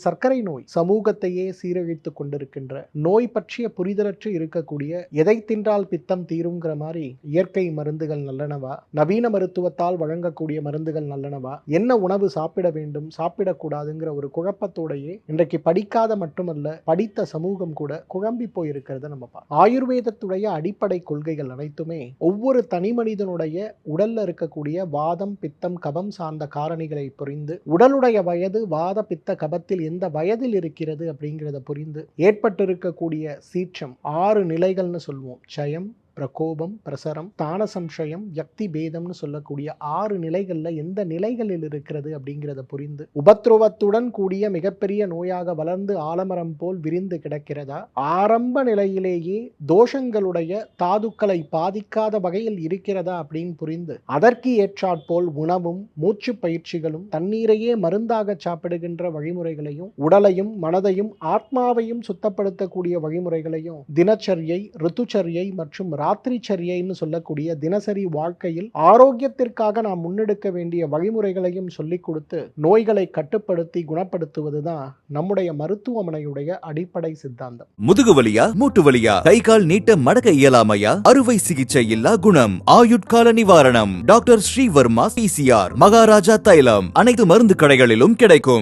சர்க்கரை நோய் சமூகத்தையே சீரழித்துக் கொண்டிருக்கின்ற நோய் பற்றிய புரிதலற்று இருக்கக்கூடிய எதை தின்றால் பித்தம் தீருங்கிற மாதிரி இயற்கை மருந்துகள் நல்லனவா? நவீன மருத்துவத்தால் வழங்கக்கூடிய மருந்துகள் நல்லனவா? என்ன உணவு சாப்பிட வேண்டும் சாப்பிடக்கூடாதுங்கிற ஒரு குழப்பத்தோடையே இன்றைக்கு படிக்காத மட்டுமல்ல படித்த சமூகம் கூட குழம்பி போயிருக்கிறத நம்ம ஆயுர்வேதத்துடைய அடிப்படை கொள்கைகள் அனைத்துமே ஒவ்வொரு தனி மனிதனுடைய உடல்ல இருக்கக்கூடிய வாதம் பித்தம் கபம் சார்ந்த காரணிகளை புரிந்து உடலுடைய வயது வாத பித்த கபத்தில் எந்த வயதில் இருக்கிறது அப்படிங்கிறத புரிந்து ஏற்பட்டிருக்கக்கூடிய சீற்றம் ஆறு நிலைகள்னு சொல்லுவோம். ஜயம் பிரகோபம் பிரசரம் தான சம்சயம் யக்தி பேதம்னு சொல்லக்கூடிய ஆறு நிலைகள்ல எந்த நிலைகளில் இருக்கிறது அப்படிங்கிறத புரிந்து உபத்ரவத்துடன் கூடிய மிகப்பெரிய நோயாக வளர்ந்து ஆலமரம் போல் விரிந்து கிடக்கிறதா? ஆரம்ப நிலையிலேயே தோஷங்களுடைய தாதுக்களை பாதிக்காத வகையில் இருக்கிறதா அப்படின்னு புரிந்து அதற்கு ஏற்றாற்போல் உணவும் மூச்சு பயிற்சிகளும் தண்ணீரையே மருந்தாக சாப்பிடுகின்ற வழிமுறைகளையும் உடலையும் மனதையும் ஆத்மாவையும் சுத்தப்படுத்தக்கூடிய வழிமுறைகளையும் தினச்சரியை ரித்துச்சரியை மற்றும் ரா ராத்திரிச்சரியைன்னு சொல்லக்கூடிய தினசரி வாழ்க்கையில் ஆரோக்கியத்திற்காக நாம் முன்னெடுக்க வேண்டிய வழிமுறைகளையும் சொல்லிக் கொடுத்து நோய்களை கட்டுப்படுத்தி குணப்படுத்துவதுதான் நம்முடைய மருத்துவமனையுடைய அடிப்படை சித்தாந்தம். முதுகு வலியா மூட்டு வலியா கை கால் நீட்ட மடக்க இயலாமையா? அறுவை சிகிச்சை இல்லா குணம். ஆயுட்கால நிவாரணம். டாக்டர் ஸ்ரீவர்மா பிசிஆர் மகாராஜா தைலம். அனைத்து மருந்து கடைகளிலும் கிடைக்கும்.